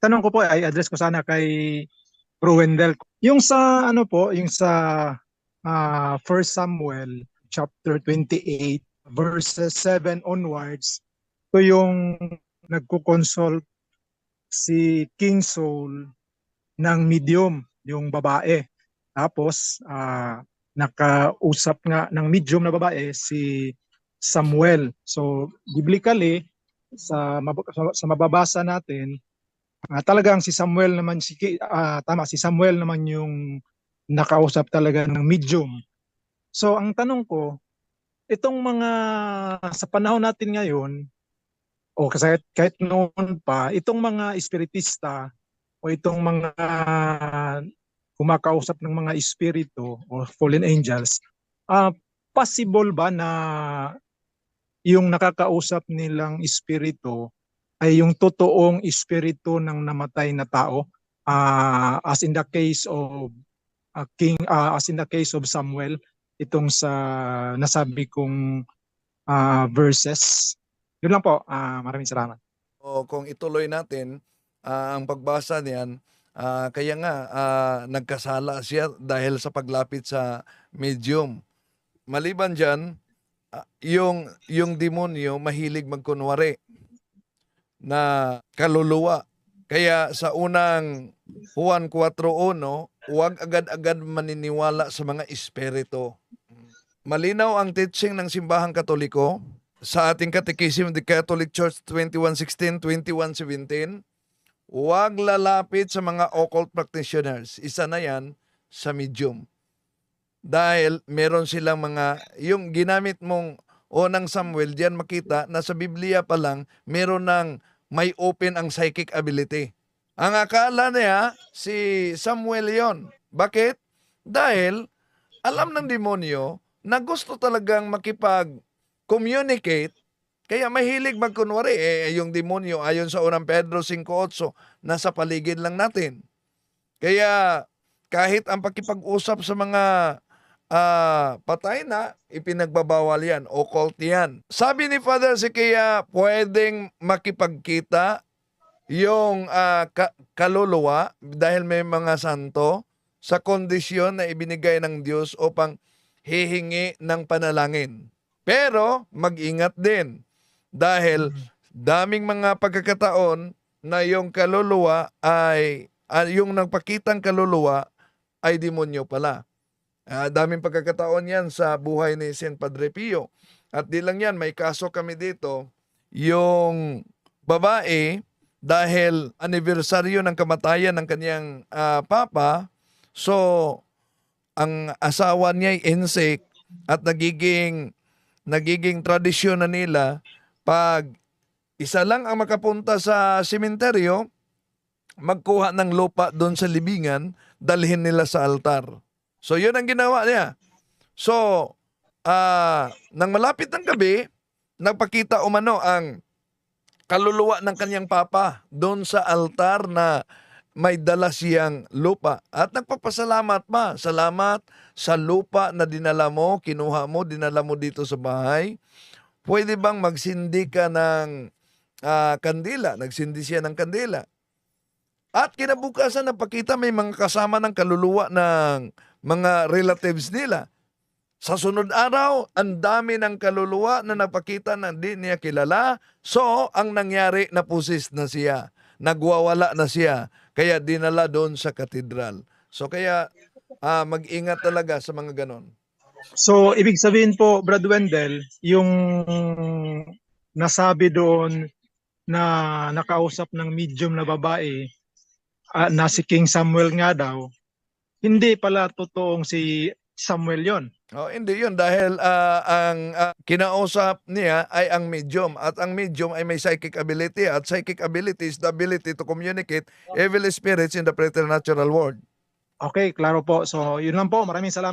tanong ko po ay address ko sana kay Bro Wendell. Yung sa ano po, yung sa 1 Samuel chapter 28 verses 7 onwards, ito yung nagko-consult si King Saul ng medium, yung babae. Tapos ah, nakausap nga ng medium na babae si Samuel. So biblically sa mab- sa, sa mababasa natin ah, talagang si Samuel naman si ah, tama si Samuel naman yung nakausap talaga ng medium. So ang tanong ko, itong mga sa panahon natin ngayon o kasi kahit noon pa, itong mga espiritista o itong mga kumakausap ng mga espiritu o fallen angels, ah possible ba na yung nakakausap nilang espiritu ay yung totoong espiritu ng namatay na tao Ah, as in the case of ah, King ah, as in the case of Samuel itong sa nasabi kong ah, verses. Yun lang po. Ah, maraming salamat. O kung ituloy natin ah, ang pagbasa niyan, ah, kaya nga ah, nagkasala siya dahil sa paglapit sa medium. Maliban diyan, ah, yung yung demonyo mahilig magkunwari na kaluluwa. Kaya sa unang Juan 4:1, huwag agad-agad maniniwala sa mga espiritu. Malinaw ang teaching ng simbahang Katoliko sa ating Catechism of the Catholic Church 2116, 2117, huwag lalapit sa mga occult practitioners. Isa na yan sa medium. Dahil meron silang mga, yung ginamit mong unang Samuel, diyan makita na sa Biblia pa lang, meron ng may open ang psychic ability. Ang akala niya, si Samuel yon. Bakit? Dahil alam ng demonyo na gusto talagang makipag-communicate kaya mahilig magkunwari. Eh, yung demonyo, ayon sa unang Pedro 5.8, nasa paligid lang natin. Kaya kahit ang pakipag-usap sa mga ah, patay na, ipinagbabawal yan, occult yan. Sabi ni Father Sikia, pwedeng makipagkita yung ah, ka- kaluluwa dahil may mga santo sa kondisyon na ibinigay ng Diyos upang hihingi ng panalangin. Pero mag-ingat din dahil daming mga pagkakataon na yung kaluluwa ay ah, yung nagpakitang kaluluwa ay demonyo pala. Ah, daming pagkakataon yan sa buhay ni San Padre Pio. At di lang yan, may kaso kami dito, yung babae, dahil anibersaryo ng kamatayan ng kanyang ah, papa, so ang asawa niya ay insect at nagiging nagiging tradisyon na nila pag isa lang ang makapunta sa sementeryo, magkuha ng lupa doon sa libingan, dalhin nila sa altar. So yun ang ginawa niya. So, ah nang malapit ng gabi, nagpakita umano ang kaluluwa ng kanyang papa doon sa altar na may dala siyang lupa. At nagpapasalamat pa. Salamat sa lupa na dinala mo, kinuha mo, dinala mo dito sa bahay. Pwede bang magsindi ka ng ah, kandila? Nagsindi siya ng kandila. At kinabukasan napakita may mga kasama ng kaluluwa ng mga relatives nila. Sa sunod araw, ang dami ng kaluluwa na napakita na hindi niya kilala. So, ang nangyari, napusis na siya. Nagwawala na siya. Kaya dinala doon sa katedral. So, kaya ah, mag-ingat talaga sa mga ganon. So, ibig sabihin po, Brad Wendell, yung nasabi doon na nakausap ng medium na babae ah, na si King Samuel nga daw, hindi pala totoong si Samuel yon. Oh, hindi yun dahil ah, ang ah, kinausap niya ay ang medium at ang medium ay may psychic ability at psychic ability is the ability to communicate evil spirits in the preternatural world. Okay, klaro po. So, yun lang po. Maraming salamat.